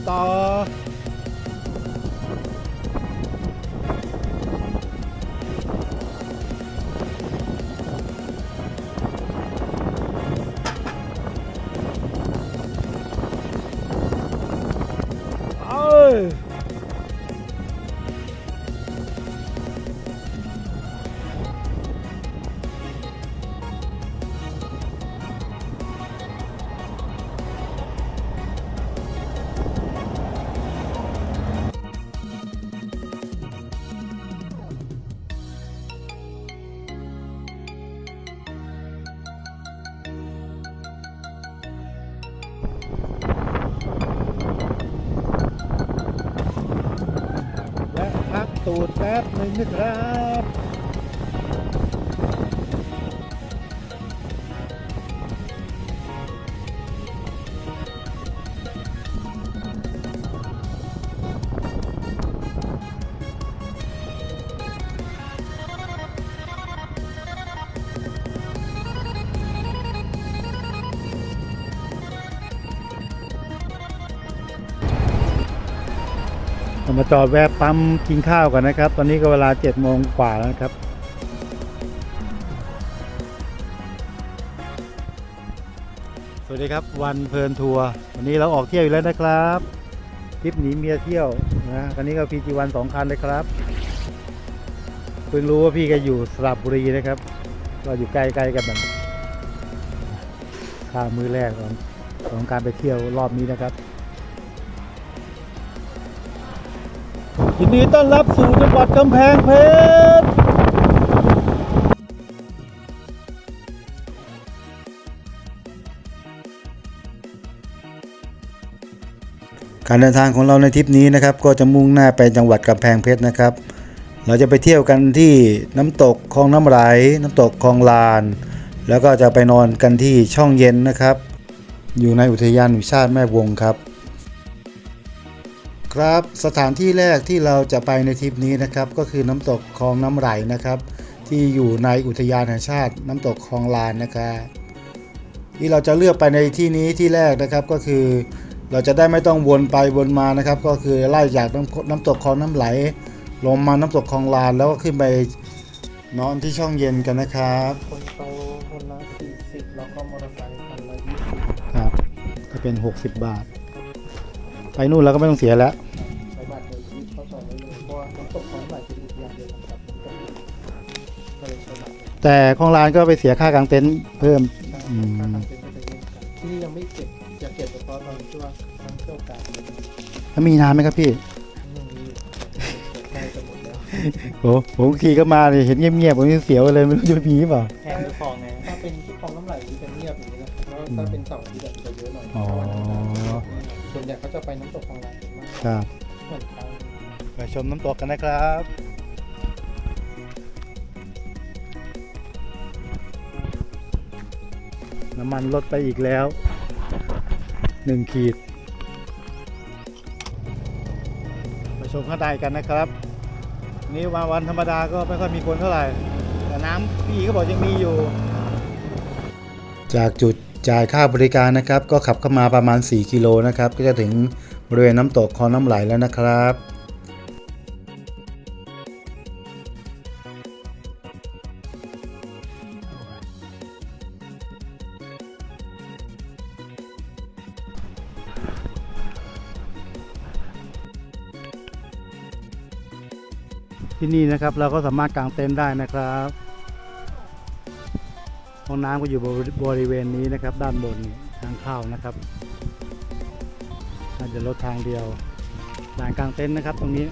ไปกันต่อ แป๊บห มาจอดแวะปั๊มกินข้าวกันนะครับ ตอนนี้ก็เวลา7จ็ดโมงกว่าแล้วครับสวัสดีครับวันเพลินทัวร์วันนี้เราออกเที่ยวอีกแล้วนะครับทริปหนีเมียเที่ยวนะคันนี้ก็พีจีวันสองคันเลยครับเพิ่งรู้ว่าพี่แก็อยู่สระบุรีนะครับ ก็อยู่ใกล้ๆกันแบบข้าวมือแรกของของการไปเที่ยวรอบนี้นะครับ ยินดีต้อนรับสู่จังหวัดกำแพงเพชรการเดินทางของเราในทริปนี้นะครับ ก็จะมุ่งหน้าไปจังหวัดกำแพงเพชรนะครับ เราจะไปเที่ยวกันที่น้ำตกคลองน้ำไหลน้ำตกคลองลาน แล้วก็จะไปนอนกันที่ช่องเย็นนะครับ อยู่ในอุทยานแห่งชาติแม่วงครับ ครับสถานที่แรกที่เราจะไปในทริปนี้นะครับ ก็คือน้ำตกคลองน้ำไหลนะครับ ที่อยู่ในอุทยานแห่งชาติ น้ำตกคลองลานนะครับที่เราจะเลือกไปในที่นี้ที่แรกนะครับก็คือ เราจะได้ไม่ต้องวนไปวนมานะครับ ก็คือไล่จากน้ำน้ำตกคลองน้ำไหล ลงมาน้ำตกคลองลานแล้วก็ขึ้นไปนอนที่ช่องเย็นกันนะครับคนโตคนละสี่สิบแล้วก็มอเตอร์ไซค์คันละยี่สิบครับจะเป็น 60 บาทไป นู่นแล้วก็ไม่ต้องเสียแล้วใช้บัตรเดบิตเข้าจองไว้เลยเพราะว่าน้ำตกของไหลเป็นอีกอย่างเดียวกันครับน้ำตกก็เลยใช้บัตรแต่คลองลานก็ไปเสียค่ากางเต็นท์เพิ่ม ใช่อืม ค่าทางเป็นก็จะเยอะกันที่นี่ยังไม่เก็บจะเก็บเฉพาะตอนช่วงทั้งเที่ยวกลางเลยแล้วมีน้ำไหมครับพี่ยังมีใกล้จะหมดแล้วโอ้ผมขี่ก็มาเนี่ยเห็นเงียบๆผมยังเสียวเลยไม่รู้จะมีหรือเปล่า แพงหรือของไงถ้าเป็นที่คลองน้ำไหลจะเงียบอย่างนี้นะแล้วถ้าเป็นเสาร์อาที่แบบจะเยอะหน่อยอ๋อส่วนใหญ่เขา จะไปน้ำตกคลองไหลกันมากครับเหมือนกันไปชมน้ำตกกันนะครับน้ำมันลดไปอีกแล้วหนึ่งขีด ไปชมข้างใดกันนะครับ นี่วันวันธรรมดาก็ไม่ค่อยมีคนเท่าไหร่ แต่น้ำพี่ก็บอกยังมีอยู่ จากจุด จ่ายค่าบริการนะครับ ก็ขับเข้ามาประมาณ 4 กิโลนะครับ ก็จะถึงบริเวณน้ำตกคลองน้ำไหลแล้วนะครับที่นี่นะครับเราก็สามารถกางเต็นท์ได้นะครับ ห้องน้ำก็อยู่บริเวณนี้นะครับ ด้านบนทางเข้านะครับน่าจะรถทางเดียวลานกลางเต็นท์นะครับตรงนี้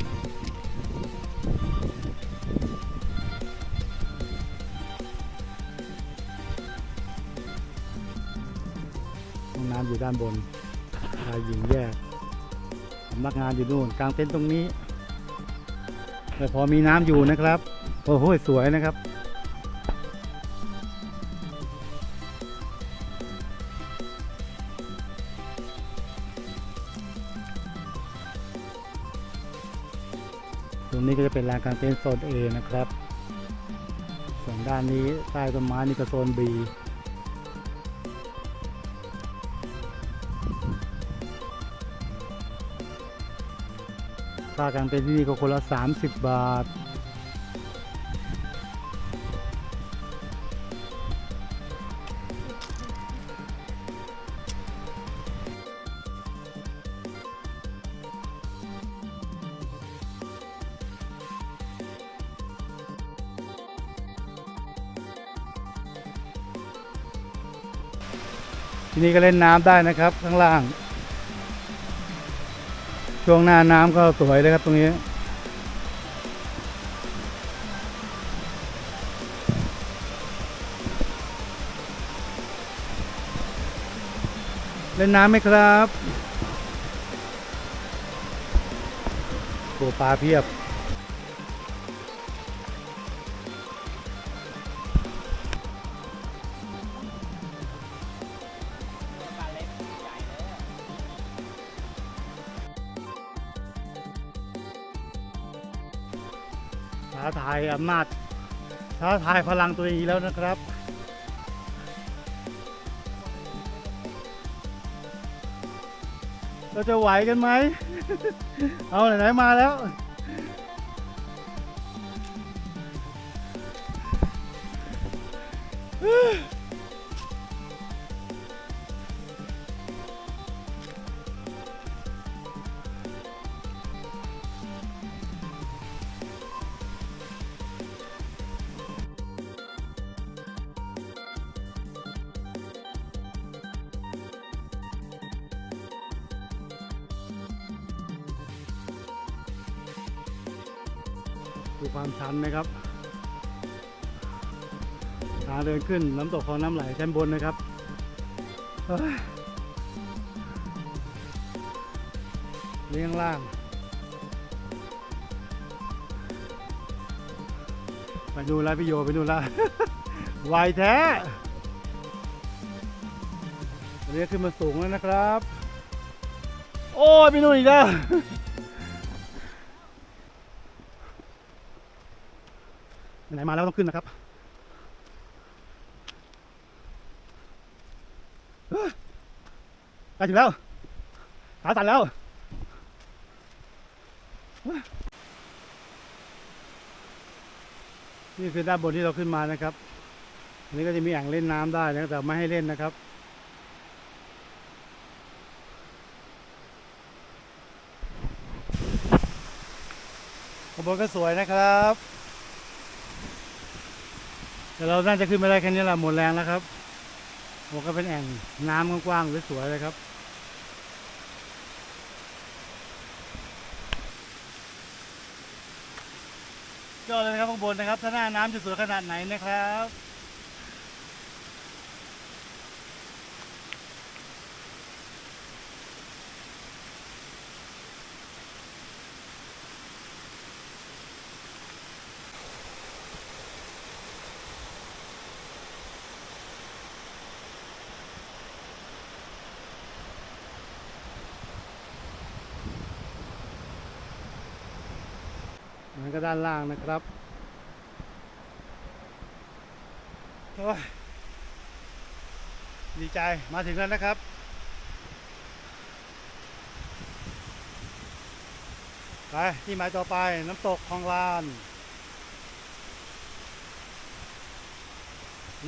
ห้องน้ำอยู่ด้านบนชายหญิงแยกสำนักงานอยู่นู่นกลางเต็นท์ตรงนี้ แต่พอมีน้ำอยู่นะครับ โอ้โหสวยนะครับ็นลานกางเต็นท์โซน A นะครับ ส่วนด้านนี้ใต้ต้นไม้นี่ก็โซน B ค่ากางเต็นท์ที่นี่ก็คนละ 30 บาท ที่นี่ก็เล่นน้ำได้นะครับข้างล่าง ช่วงหน้าน้ำก็สวยเลยครับตรงนี้ เล่นน้ำไหมครับตัวปลาเพียบายอำนาจท้าทายพลังตัวเองอีกแล้วนะครับ เราจะไหวกันไหม เอาไหนๆมาแล้ว ขึ้นน้ำตกคลองน้ำไหลชั้นบนนะครับเลี้ยงล่าง ไปดูแลพี่โยไปดูแลไวแท้วันนี้ขึ้นมาสูงแล้วนะครับ โอ้ยพี่นุ่นอีกแล้วไหนมาแล้วต้องขึ้นนะครับเฮ้ย ใกล้ถึงแล้วขาสั่นแล้วนี่คือด้านบนที่เราขึ้นมานะครับอันนี้ก็จะมีอ่างเล่นน้ำได้นะแต่ไม่ให้เล่นนะครับขางบวนก็สวยนะครับ แต่เราน่าจะขึ้นไม่ได้แค่นี้แหละหมดแรงแล้วครับโอ้ก็เป็นแอ่งน้ำกว้างๆสวยๆเลยครับ ยอดเลยนะครับข้างบนนะครับ ถ้าหน้าน้ำจะสวยขนาดไหนนะครับ ก็ด้านล่างนะครับโอ้ยดีใจมาถึงแล้วนะครับ ไป ที่หมายต่อไปน้ำตกคลองลาน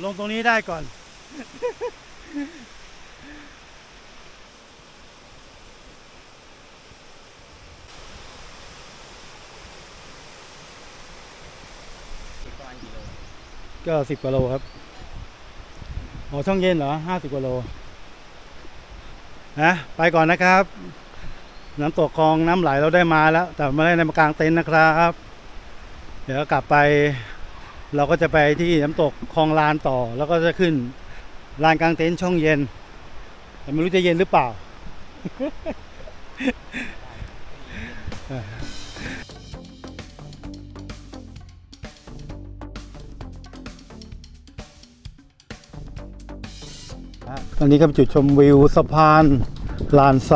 ลงตรงนี้ได้ก่อน ก็สิบกว่าโลครับอ๋อช่องเย็นเหรอห้าสิบกว่าโลนะไปก่อนนะครับ น้ำตกคลองน้ำไหลเราได้มาแล้ว แต่ไม่ได้ในมากลางเต็นท์นะครับ เดี๋ยวกลับไป เราก็จะไปที่น้ำตกคลองลานต่อ แล้วก็จะขึ้นลานกลางเต็นท์ช่องเย็น แต่ไม่รู้จะเย็นหรือเปล่า อนนี้ก็เป็นจุดชมวิวสะพานลานไซ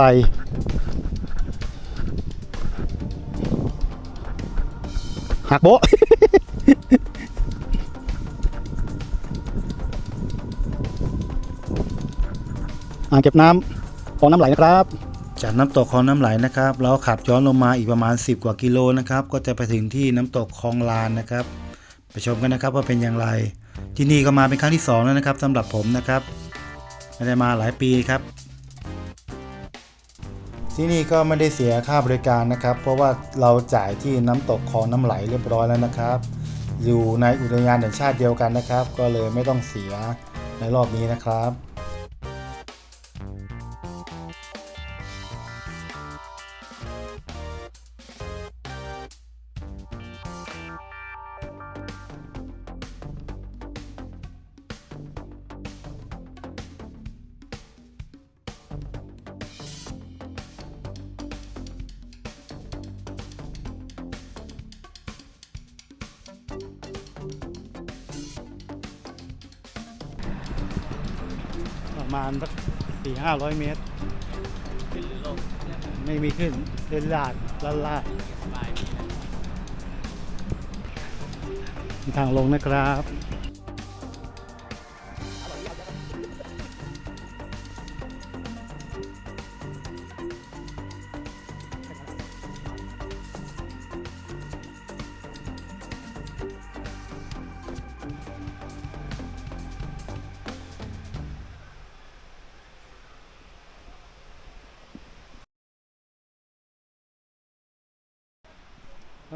หักโบะอ่างเก็บน้ำของน้ำไหลนะครับ จากน้ำตกคลองน้ำไหลนะครับ เราขับย้อนลงมาอีกประมาณ 10 กว่ากิโลนะครับ ก็จะไปถึงที่น้ำตกคลองลานนะครับ ไปชมกันนะครับว่าเป็นอย่างไร ที่นี่ก็มาเป็นครั้งที่สองแล้วนะครับสำหรับผมนะครับ ไม่ได้มาหลายปีครับ ที่นี่ก็ไม่ได้เสียค่าบริการนะครับ เพราะว่าเราจ่ายที่น้ำตกคลองน้ำไหลเรียบร้อยแล้วนะครับ อยู่ในอุทยานแห่งชาติเดียวกันนะครับ ก็เลยไม่ต้องเสียในรอบนี้นะครับ มาณสักสี่ห้าร้อยเมตร ขึ้นหรือลงไม่มีขึ้นเดินลาดลาดลาดปลายนี้นะมีทางลงนะครับ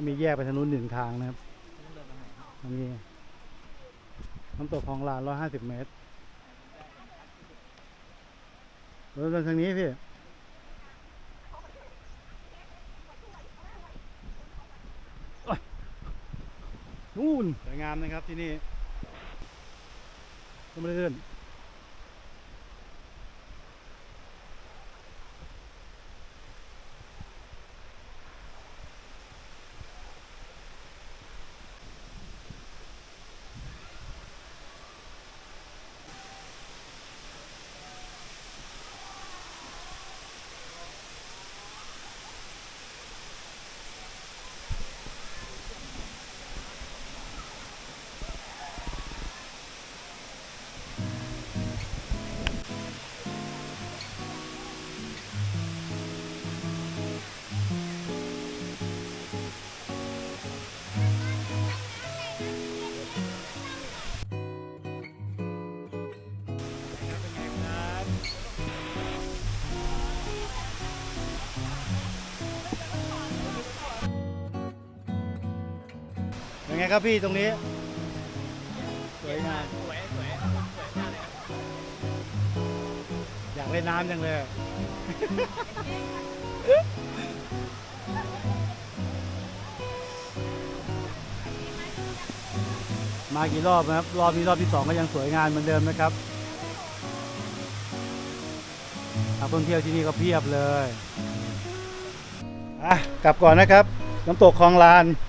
ก็มีแยกไปทางนู้นหนึ่งทางนะครับตรงนี้น้ำตกคลองลานร้อยห้าสิบเมตรเดินทางนี้พี่นู่นสวยงามนะครับที่นี่ก็ไม่ได้ขึ้น ไงครับพี่ตรงนี้ สวยงามสวยสวยสวยมากเลยครับอยากเล่นน้ำจังเลย มากี่รอบนะครับ รอบนี้รอบที่สองก็ยังสวยงามเหมือนเดิมนะครับนักท่องเที่ยวที่นี่ก็เพียบเลยอะกลับก่อนนะครับ น้ำตกคลองลานเ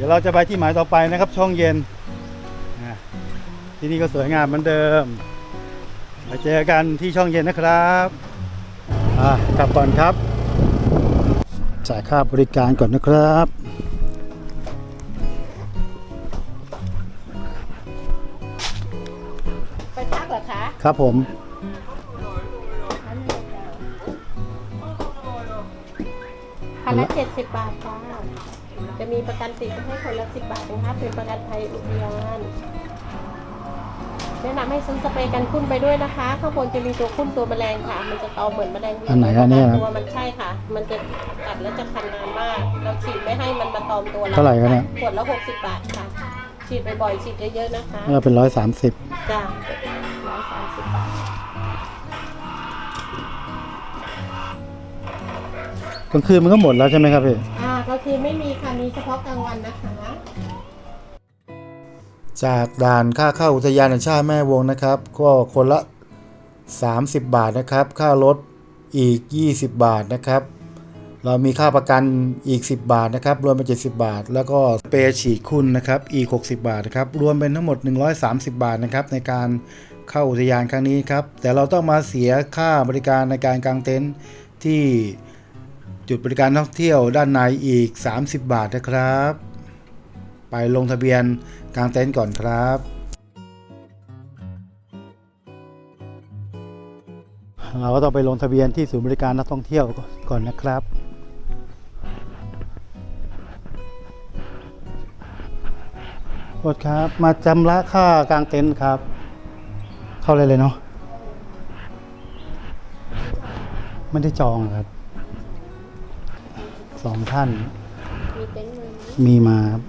ดี๋ยวเราจะไปที่หมายต่อไปนะครับ ช่องเย็นอะที่นี่ก็สวยงามเหมือนเดิมมาเจอกันที่ช่องเย็นนะครับอะกลับก่อนครับ จ่ายค่าบริการก่อนนะครับ ไปพักเหรอคะ ครับผม ประกันติดให้คนละสิบบาทนะคะเป็นประกันภัยอุทยานแนะนำให้ซื้อสเปรย์กันคุ้นไปด้วยนะคะ ข้างบนจะมีตัวคุ้นตัวแมลงค่ะ มันจะตอมเหมือนแมลงวีอันไหนอันนี้นะตัวมันใช่ค่ะ มันจะกัดแล้วจะคันนานมากเราฉีดไม่ให้มันมาตอมตัวเราเท่าไหร่กันเนี่ยขวดละหกสิบบาทค่ะ ฉีดบ่อยๆฉีดเยอะๆนะคะเราเป็นร้อยสามสิบจ้าร้อยสามสิบบาทกลางคืนมันก็หมดแล้วใช่ไหมครับพี่อ่า ก็คือไม่มีค่ะมีเฉพาะกลางวันนะคะ จากด่านค่าเข้าอุทยานแห่งชาติแม่วงนะครับ ก็คนละ 30 บาทนะครับ ค่ารถอีก 20 บาทนะครับ เรามีค่าประกันอีก 10 บาทนะครับ รวมเป็น 70 บาท แล้วก็สเปรย์ฉีดคุณนะครับอีก 60 บาทนะครับ รวมเป็นทั้งหมด 130 บาทนะครับ ในการเข้าอุทยานครั้งนี้ครับ แต่เราต้องมาเสียค่าบริการในการกางเต็นท์ที่ จุดบริการท่องเที่ยวด้านในอีก 30 บาทนะครับ ไปลงทะเบียนกางเต็นท์ก่อนครับ เราก็ต้องไปลงทะเบียนที่ศูนย์บริการนักท่องเที่ยวก่อนนะครับโทษครับ มาจำระค่ากลางเต็นท์ครับ เข้าเลยเลยเนาะไม่ได้จองครับ สองท่าน มีเต็นท์เลยไหมมีมาครับ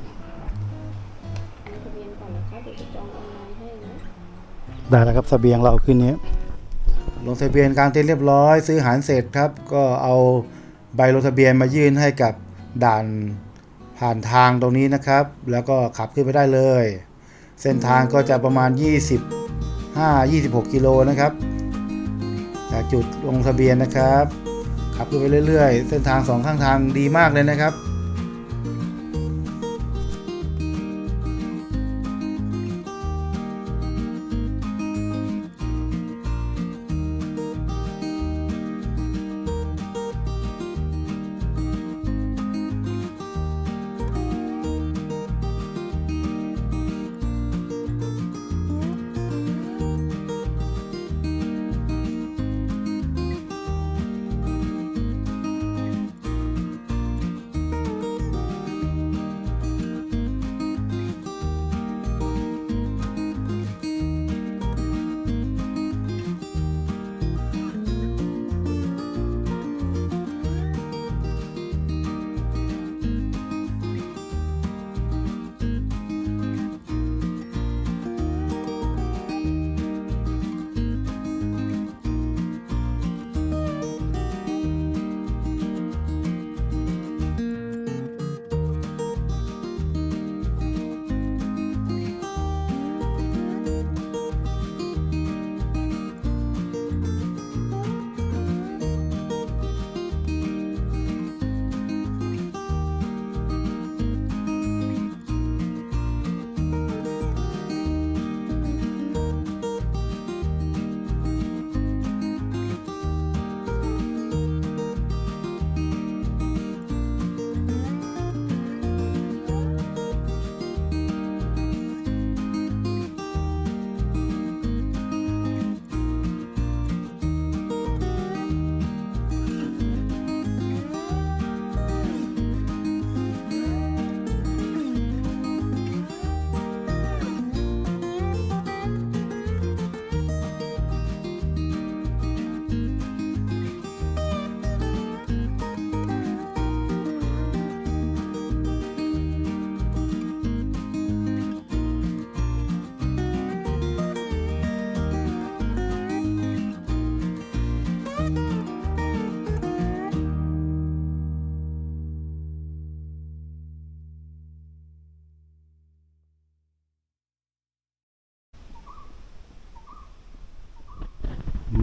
ลงทะเบียนก่อนนะคะเดี๋ยวจะจองออนไลน์ให้นะได้แล้วครับเสบียงเราคืนนี้ ลงทะเบียนกลางเต็นท์เรียบร้อย ซื้ออาหารเสร็จครับ ก็เอาใบลงทะเบียนมายื่นให้กับด่านผ่านทางตรงนี้นะครับ แล้วก็ขับขึ้นไปได้เลย เส้นทางก็จะประมาณ 25 26 กิโลนะครับ จากจุดลงทะเบียนนะครับ ขับขึ้นไปเรื่อย ๆ เส้นทางสองข้างทางดีมากเลยนะครับ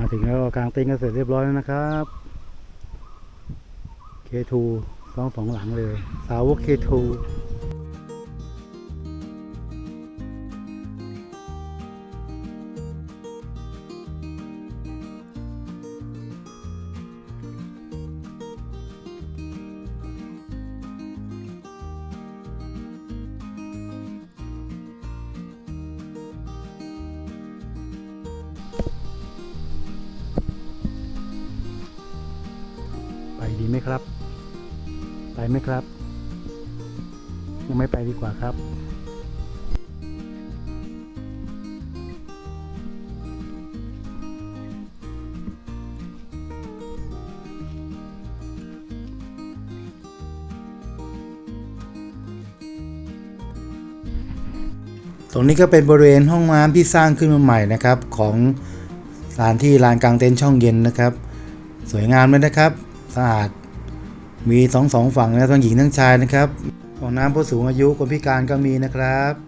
มาถึงแล้วกลางเต็นท์กันเสร็จเรียบร้อยแล้วนะครับ K2 สองสองหลังเลย สาวก K2 ตรงนี้ก็เป็นบริเวณห้องน้ำที่สร้างขึ้นมาใหม่นะครับ ของลานที่ลานกลางเต็นท์ช่องเย็นนะครับ สวยงามเลยนะครับสะอาดมีสองสองฝั่งนะทั้งหญิงทั้งชายนะครับห้องน้ำผู้สูงอายุคนพิการก็มีนะครับ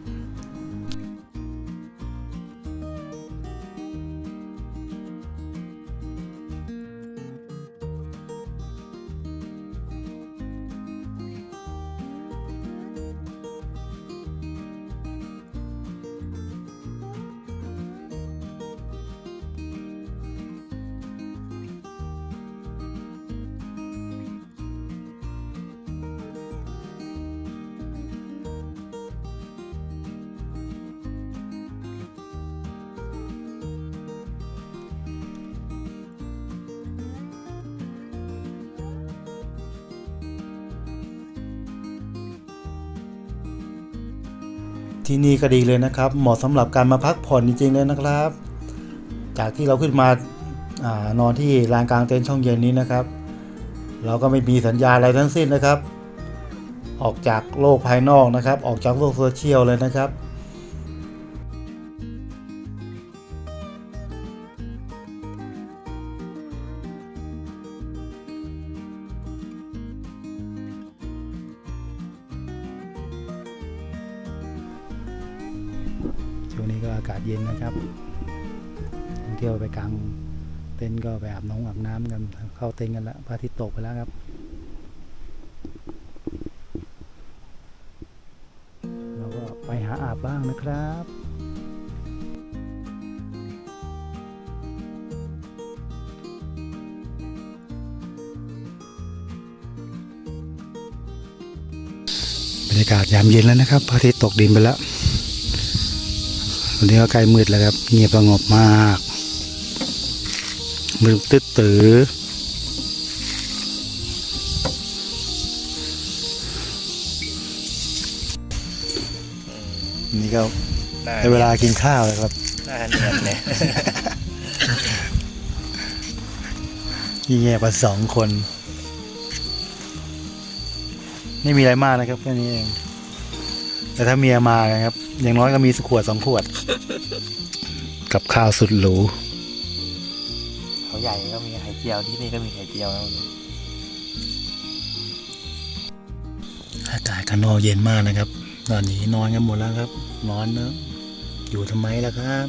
ที่นี่ก็ดีเลยนะครับ เหมาะสำหรับการมาพักผ่อนจริงๆเลยนะครับ จากที่เราขึ้นมาอานอนที่ลานกลางเต็นท์ช่องเย็นนี้นะครับ เราก็ไม่มีสัญญาอะไรทั้งสิ้นนะครับ ออกจากโลกภายนอกนะครับ ออกจากโลกโซเชียลเลยนะครับ เต็นท์ก็ไปอาบน้องอาบน้ำกัน เข้าเต็นท์กันแล้วพระอาทิตย์ตกไปแล้วครับเราก็ไปหาอาบบ้างนะครับบรรยากาศยามเย็นแล้วนะครับพระอาทิตย์ตกดินไปแล้ววันนี้ก็ใกล้มืดแล้วครับ เงียบสงบมาก มืดตึ๊ดตือนี่ก็ในเวลากินข้าวแล้วครับหน้าเนียนเนี่ยยี่แง่กันสองคน ไม่มีอะไรมากนะครับแค่นี้เอง แต่ถ้าเมียมานะครับ อย่างน้อยก็มีสักขวดสองขวด กับข้าวสุดหรู เขาใหญ่ก็มีไข่เจียวที่นี่ก็มีไข่เจียวนะอากาศข้างนอกเย็นมากนะครับ ตอนนี้นอนกันหมดแล้วครับนอนเนอะอยู่ทำไมล่ะครับ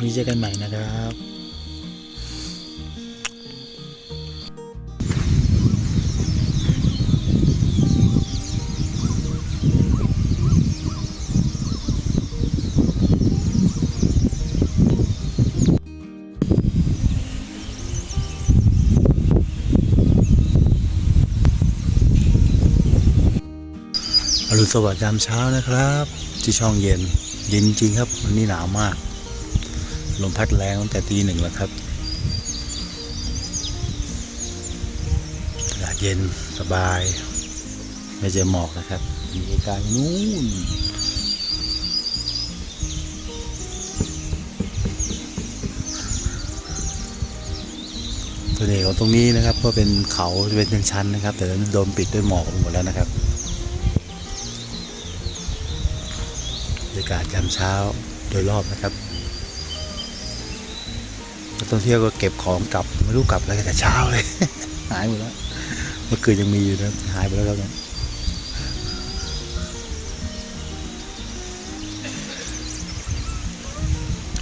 นี่เจอกันใหม่นะครับ อสวัสดิ์ยามเช้านะครับ ที่ช่องเย็น เย็นจริงครับ วันนี้หนาวมาก ลมพัดแรงตั้งแต่ตีหนึ่งแล้วครับอากาศเย็นสบาย ไม่เจอหมอกนะครับมีไกลๆนู่นตัวนี้ของตรงนี้นะครับก็เป็นเขาจะเป็นชันๆนะครับ แต่โดนปิดด้วยหมอกหมดแล้วนะครับากาศยามเช้าโดยรอบนะครับนักท่องเที่ยวก็เก็บของกลับไม่รู้กลับอะไรแต่เช้าเลย หายหมดแล้วเมื่อคืนยังมีอยู่นะหายไปแล้วครับเนี่ย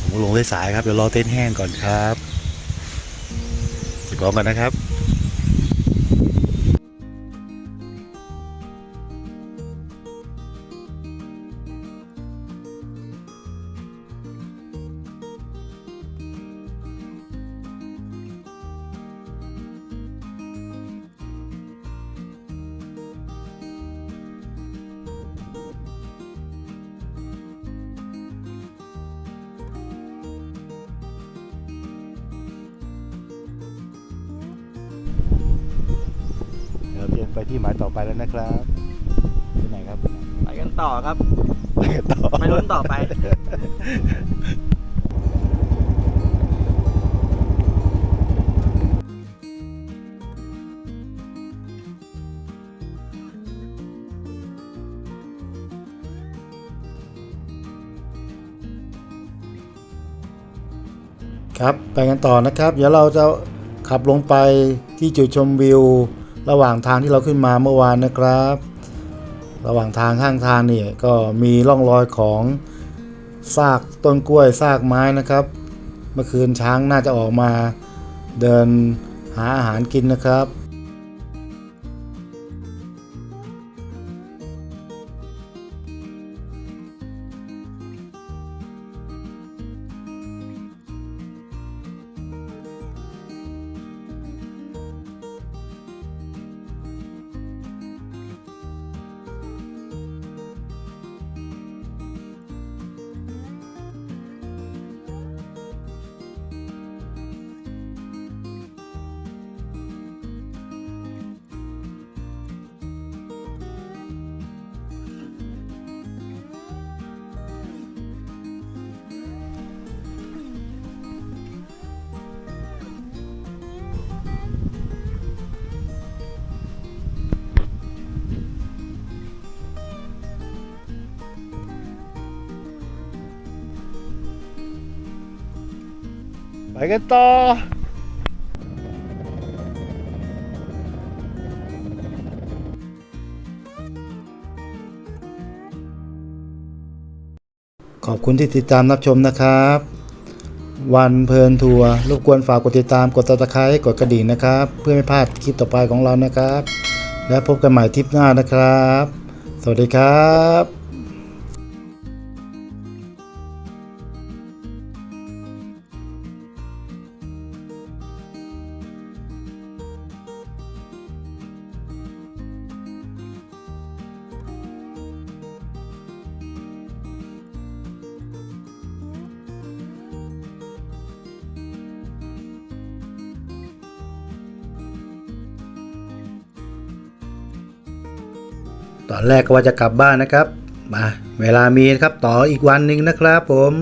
ผมลงได้สายครับเดี๋ยวรอเต้นแห้งก่อนครับติดพร้อมกันนะครับ แล้วนะครับที่ไหนครับไปกันต่อครับไปกันต่อไม่ลุ้นต่อไปครับไปกันต่อนะครับ เดี๋ยวเราจะขับลงไปที่จุดชมวิว ระหว่างทางที่เราขึ้นมาเมื่อวานนะครับ ระหว่างทางข้างทางนี่ก็มีร่องรอยของซากต้นกล้วยซากไม้นะครับ เมื่อคืนช้างน่าจะออกมาเดินหาอาหารกินนะครับ กันต่อขอบคุณที่ติดตามรับชมนะครับ วันเพลินทัวร์รบกวนฝากกดติดตามกดติดตามกดกระดิ่งนะครับ เพื่อไม่พลาดคลิปต่อไปของเรานะครับ และพบกันใหม่ทริปหน้านะครับ สวัสดีครับ แรกก็ว่าจะกลับบ้านนะครับมาเวลามีนะครับต่ออีกวันหนึ่งนะครับผม